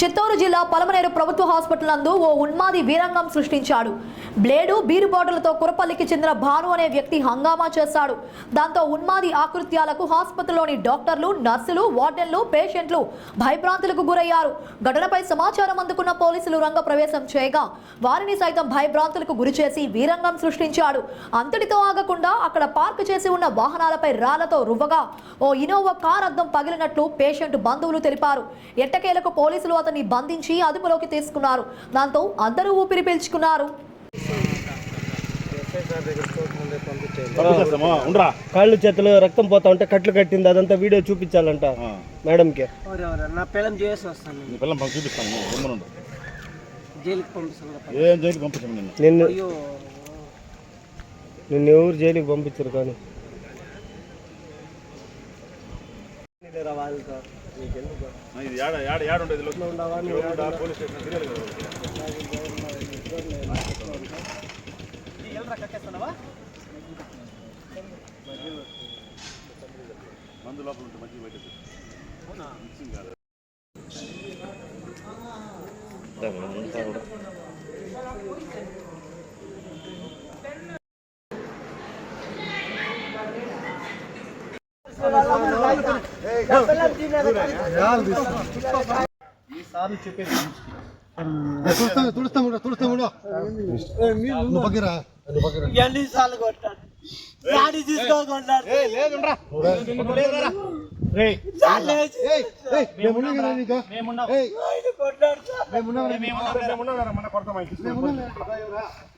చిత్తూరు జిల్లా పలమనేరు ప్రభుత్వ హాస్పిటల్ నందు ఓ ఉన్మాది వీరంగం సృష్టించాడు. బ్లేడు బీరు బాటిల్తో కురపల్లికి చెందిన భాను అనే వ్యక్తి హంగామా చేశాడు. దాంతో ఉన్మాది ఆకృత్యాలకు ఆసుపత్రిలోని డాక్టర్లు నర్సులు వార్డెన్లు పేషెంట్లు భయభ్రాంతులకు గురయ్యారు. ఘటనపై సమాచారం అందుకున్న పోలీసులు రంగ ప్రవేశం చేయగా వారిని సైతం భయభ్రాంతులకు గురిచేసి వీరంగం సృష్టించాడు. అంతటితో ఆగకుండా అక్కడ పార్క్ చేసి ఉన్న వాహనాలపై రాళ్ళతో రువ్వగా ఓ ఇనోవా కార్ అద్దం పగిలినట్లు పేషెంట్ బంధువులు తెలిపారు. ఎట్టకేలకు పోలీసులు అతన్ని బంధించి అదుపులోకి తీసుకున్నారు. దాంతో అందరూ ఊపిరి పీల్చుకున్నారు. కాళ్ళు చేతులు రక్తం పోతా ఉంటే కట్లు కట్టింది అదంతా వీడియో చూపించాలంట నిన్ను? నిన్ను అయ్యో. నిన్ను ఎవరు జైలుకి పంపించరు కానీ. ఇది యాడ యాడ యాడ ఉండేది లోపల? ఉండా, పోలీస్ స్టేషన్ తిరగాలి కదా. మందు లోపల ఉంటే మంచి బయట మిక్సింగ్ కాదు ఎన్నిసార్లు కొట్టాడు గాడి తీసుకోకొట్టాడు కొట్టాడు సార్. నువ్వు పోలీసులకు వచ్చేవా కొంచెం ఇప్పుడే పోతాను నా వీడియో తీసారా వీడియో తీయండి నేను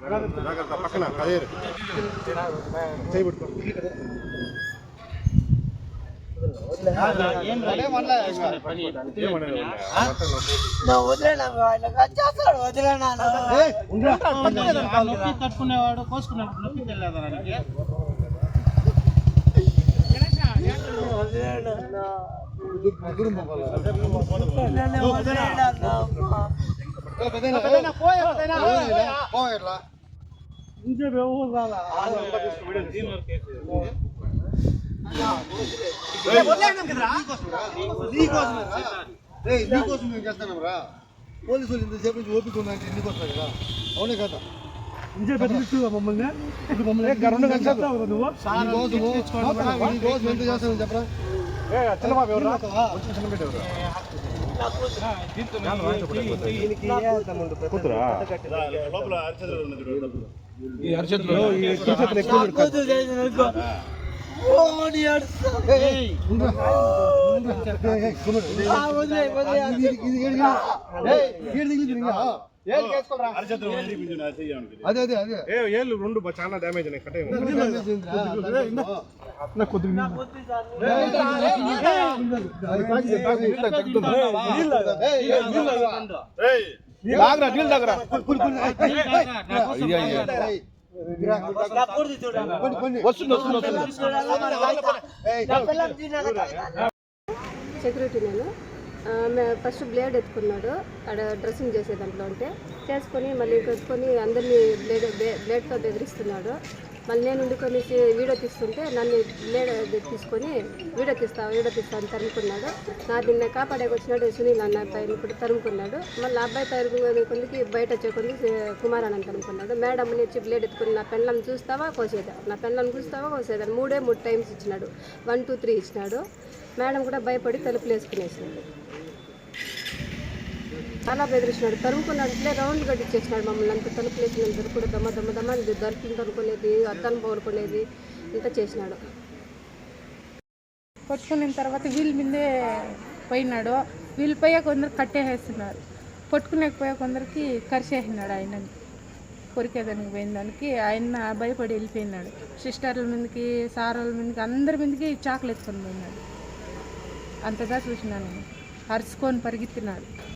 జాగ్రత్త పక్కన అదే చేయబెట్టుకో నా వదిలేనా ఆయన చేస్తాడు వదిలేనా నొప్పి తట్టుకునేవాడు కోసుకునేవాడు నొప్పి తెలియదు దానికి నీకోసం మేము చేస్తున్నాం రా. పోలీసులు ఇంతసేపు నుంచి ఓపిక ఉందంటే నీకోసం కదా. అవునే కదా. మమ్మల్ని. ఎంత చేస్తాను చెప్పరా? చిన్నబాబు ఎవరు ఎవరు? కూతురా అదే అదే అదే. ఏ ఏళ్ళు రెండు చాలా డ్యామేజ్ అయినాయి. వస్తుంది వస్తుంది. సెక్యూరిటీ నేను. ఫస్ట్ బ్లేడ్ ఎత్తుకున్నాడు. ఆడ డ్రెస్సింగ్ చేసే దాంట్లో ఉంటే చేసుకొని మళ్ళీ కట్టుకొని అందరినీ బ్లేడ్ బ్లే- బ్లేడ్తో బెదిరిస్తున్నాడు. మళ్ళీ నేను ఉండుకొని వీడియో తీస్తుంటే నన్ను బ్లేడ్ తీసుకొని వీడియో తీస్తా వీడియో తీస్తా అని తరుముకున్నాడు. నా నిన్న కాపాడేకి వచ్చినాడు సునీల్ అన్న అబ్బాయిని ఇప్పుడు తరుముకున్నాడు. మళ్ళీ అబ్బాయి తరుముకునే బయట వచ్చేకుంది కుమార్ అని తరుముకున్నాడు. మేడం వచ్చి బ్లేడ్ ఎత్తుకుని నా పెళ్ళని చూస్తావా కోసేదా? నా పెళ్ళని చూస్తావా కోసేదా? మూడే మూడు టైమ్స్ ఇచ్చినాడు. వన్ టూ త్రీ ఇచ్చినాడు. మేడం కూడా భయపడి తలుపులు వేసుకునేసినాడు చాలా బెదిరించినాడు తరుముకున్నట్లే రౌండ్ కట్టించేసినాడు మమ్మల్ని. అంత తలుపులు వేసినంత కూడా దమ్మ దమ్మ దమ్మ ఇది దొరికింది అనుకునేది అద్దాలు పౌరుకునేది ఇంత చేసినాడు. కొట్టుకున్న తర్వాత వీళ్ళ మీదే పోయినాడు. వీళ్ళు పోయే కొందరు కట్టేసేస్తున్నారు. పట్టుకునేకపోయే కొందరికి కరిచేసినాడు ఆయనని. కొరికేదానికి పోయిన దానికి ఆయన భయపడి వెళ్ళిపోయినాడు. సిస్టర్ల మీదకి సారోళ్ళ మీదకి అందరి మీదకి చాకులు ఎత్తుకొని పోయినాడు. అంతగా చూసినాను నేను. అరుచుకొని పరిగెత్తినాడు.